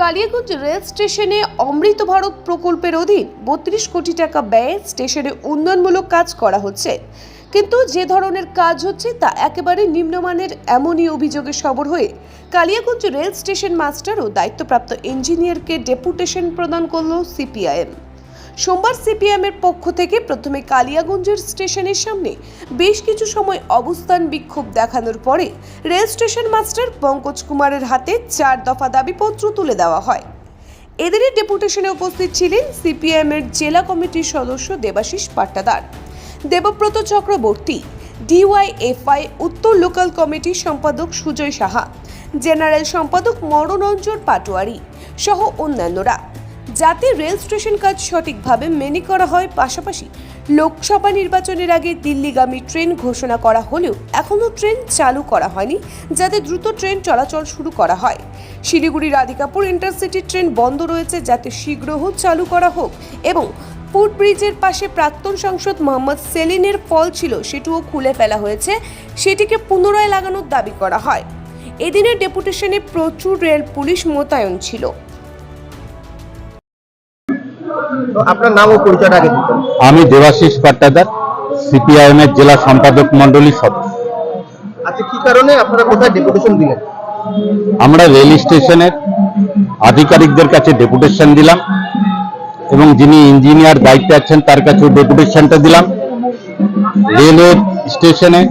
Kaliaganj rail স্টেশনে অমৃত ভারত প্রকল্পের অধীন বত্রিশ কোটি টাকা ব্যয়ে স্টেশনে উন্নয়নমূলক কাজ করা হচ্ছে। কিন্তু যে ধরনের কাজ হচ্ছে তা একেবারে নিম্নমানের এমনই অভিযোগে সবর হয়ে কালিয়াগঞ্জ রেল স্টেশন মাস্টার ও দায়িত্বপ্রাপ্ত ইঞ্জিনিয়ারকে ডেপুটেশন প্রদান করল সিপিআইএম। সোমবার সিপিএম এর পক্ষ থেকে প্রথমে কালিয়াগঞ্জের স্টেশনের সামনে বেশ কিছু সময় অবস্থান বিক্ষোভ দেখানোর পরে রেল স্টেশন মাস্টার পঙ্কজ কুমারের হাতে চার দফা দাবিপত্র তুলে দেওয়া হয়। এদিনই ডেপুটেশনে উপস্থিত ছিলেন সিপিএম এর জেলা কমিটির সদস্য দেবাশিস পাট্টাদার। দেবব্রত চক্রবর্তী, ডিওয়াইএফআই উত্তর লোকাল কমিটির সম্পাদক সুজয় সাহা, জেনারেল সম্পাদক মরণঞ্জন পাটোয়ারি সহ অন্যান্যরা। যাতে রেল স্টেশন কাজ সঠিকভাবে মেনে করা হয় পাশাপাশি লোকসভা নির্বাচনের আগে দিল্লিগামী ট্রেন ঘোষণা করা হলেও এখনও ট্রেন চালু করা হয়নি, যাতে দ্রুত ট্রেন চলাচল শুরু করা হয়। শিলিগুড়ি রাধিকাপুর ইন্টারসিটি ট্রেন বন্ধ রয়েছে যাতে শীঘ্রহ চালু করা হোক এবং ফুট ব্রিজের পাশে প্রাক্তন সাংসদ মোহাম্মদ সেলিনের ফল ছিল সেটিও খুলে ফেলা হয়েছে, সেটিকে পুনরায় লাগানোর দাবি করা হয়। এদিনের ডেপুটেশনে প্রচুর রেল পুলিশ মোতায়েন ছিল। তো আপনার নাম ও পরিচয়টা আগে দিতেন। আমি দেবাশিস পাট্টাদার সিপিআইএম এর জেলা সম্পাদক মন্ডলীর সদস্য। আচ্ছা কি কারণে আপনারা কোথায় ডেপুটেশন দিলেন? আমরা রেল স্টেশনের আধিকারিকদের কাছে ডেপুটেশন দিলাম এবং যিনি ইঞ্জিনিয়ার দায়িত্বে আছেন তার কাছেও ডেপুটেশনটা দিলাম। রেলওয়ে স্টেশনে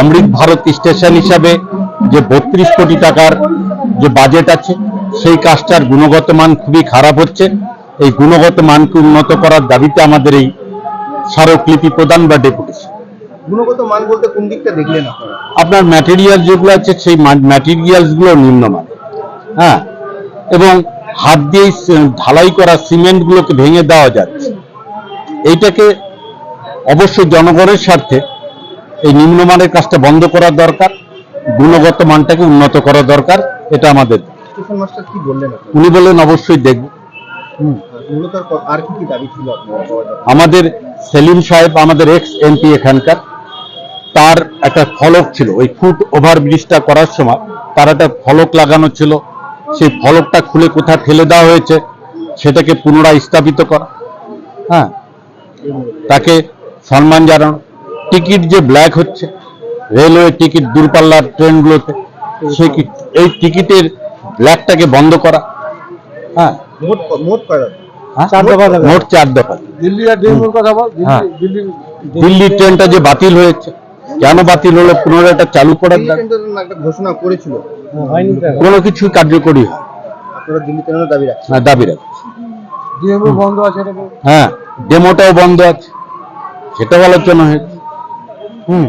অমৃত ভারত স্টেশন হিসাবে যে বত্রিশ কোটি টাকার যে বাজেট আছে সেই কাজটার গুণগত মান খুবই খারাপ হচ্ছে। এই গুণগত মানকে উন্নত করার দাবিতে আমাদের এই স্মারকলিপি প্রদান বা ডেপুটেশন। গুণগত মান বলতে কোন দিকটা দেখলেন আপনারা? আপনার ম্যাটেরিয়াল যেগুলো আছে সেই ম্যাটেরিয়ালসগুলো নিম্নমান হ্যাঁ? এবং হাত দিয়ে ঢালাই করা সিমেন্ট গুলোকে ভেঙে দেওয়া যাচ্ছে। এইটাকে অবশ্যই জনগণের স্বার্থে এই নিম্নমানের কাজটা বন্ধ করা দরকার গুণগত মানটাকে উন্নত করা দরকার এটা আমাদের। উনি বললেন অবশ্যই দেখব। মূলত আর কি কি দাবি ছিল আমাদের সেলিম সাহেব আমাদের এক্স এমপি এখানকার তার একটা ফলক ছিল। ওই ফুট ওভার ব্রিজটা করার সময় তার একটা ফলক লাগানো ছিল। সেই ফলকটা খুলে কোথায় ফেলে দেওয়া হয়েছে সেটাকে পুনরায় স্থাপিত করা। হ্যাঁ? তাকে সম্মান জানানো। টিকিট যে ব্ল্যাক হচ্ছে রেলওয়ে টিকিট দূরপাল্লার ট্রেনগুলোতে সেই কি- এই টিকিটের ব্ল্যাকটাকে বন্ধ করা। হ্যাঁ? মোট মোট হ্যাঁ? মোট চার দফা। দিল্লি আর বল হ্যাঁ। দিল্লি দিল্লির ট্রেনটা যে বাতিল হয়েছে কেন বাতিল হলো পুনরায় এটা চালু করার দিল্লি ঘোষণা করেছিল। হয়নি কোনো কিছুই কার্যকরী হয় আপনারা দাবি রাখছে। হ্যাঁ ডেমোটাও বন্ধ আছে। সেটাও আলোচনা হয়েছে। হুম।